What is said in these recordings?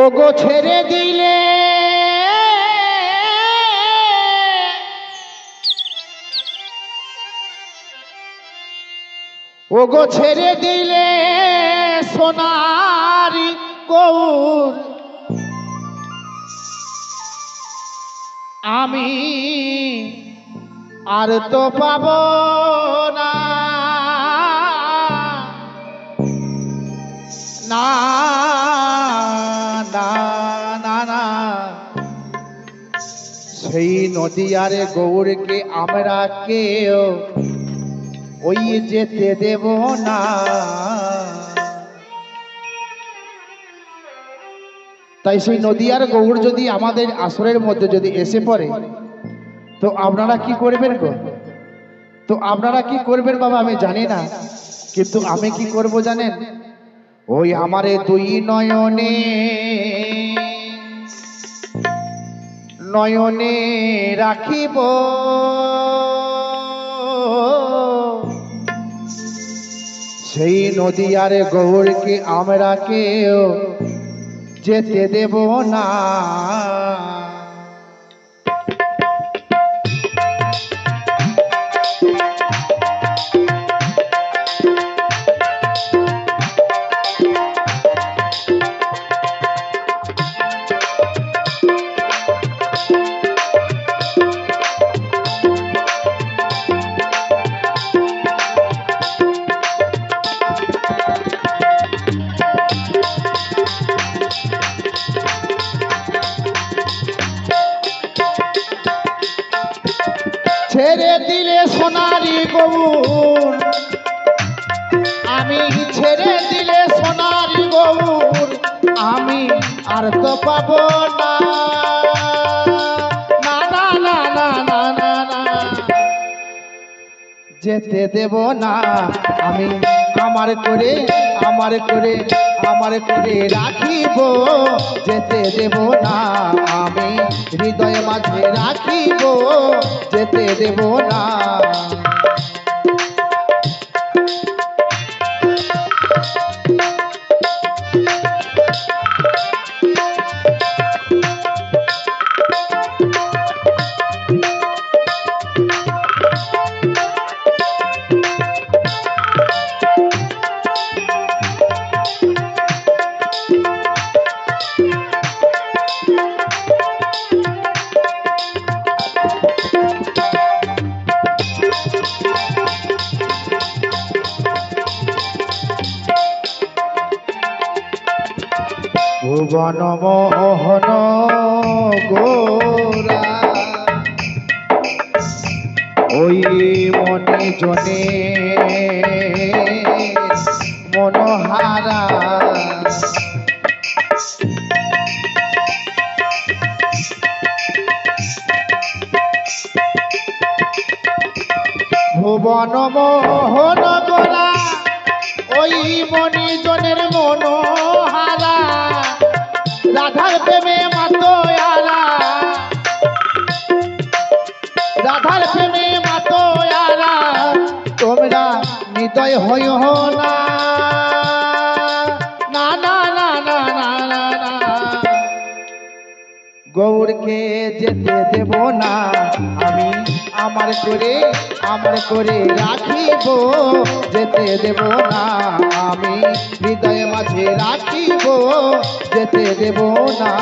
ও গো ছেড়ে দিলে। ও গো ছেড়ে দিলে সোনারি গৌর আমি আর তো পাব না। সেই নদীয়ারে গৌরকে আমরা কেউ ওই যেতে দেব না। তাই সেই নদীয়ার গৌর যদি আমাদের আসরের মধ্যে যদি এসে পড়ে, তো আপনারা কি করবেন গো? তো আপনারা কি করবেন বাবা, আমি জানি না। কিন্তু আমি কি করব জানেন? ওই আমারে দুই নয়নে নয়নে রাখিব। সেই নদী আরে গৌরকে আমরা কেউ যেতে দেব না? সোনারি গৌর। আমি ছেড়ে দিলে সোনারি গৌর। আমি আর তো পাব না। যেতে দেব না। আমি আমার করে আমার করে আমার করে রাখিব যেতে দেব না আমি। হৃদয় মাঝে রাখিব যেতে দেব না। ভুবন মোহন গোরা। ওই মনে জনে মনোহারা। ভুবন মোহন গোরা ওই মনি জনের মনোহারা। রাধার প্রেমে মাতোয়ারা রাধার প্রেমে মাতোয়ারা তোমরা নিদয় হই না। গৌরকে যেতে দেব না আমি। আমার করে আমার করে রাখিব, যেতে দেব না আমি। হৃদয় মাঝে রাখিব, যেতে দেব না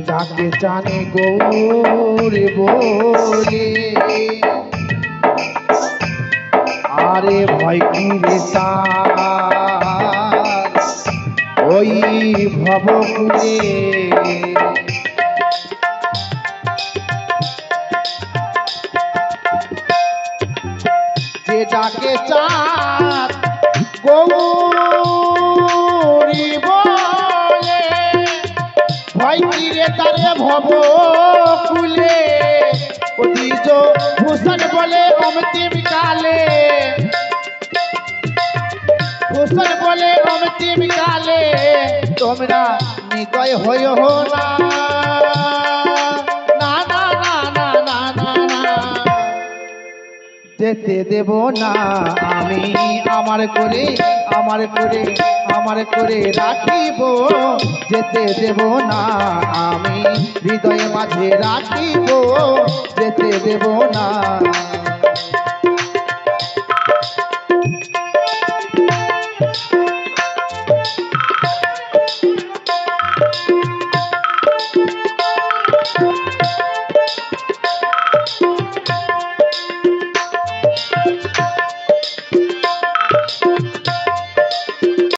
ডাকে জানে গৌরে বলে। আরে ভয় কি রে তার ওই ভবকুলে যে ডাকে চাঁদ হয় তীরে তারে ভব কুলে অতীজ ভূষণ বলে অমতিম কালে। ভূষণ বলে অমতিম কালে। তোমরা নিদয় হই না। যেতে দেব না আমি আমার করে। আমার করে আমার করে রাখিব, যেতে দেব না আমি। হৃদয়ে মাঝে রাখিব, যেতে দেব না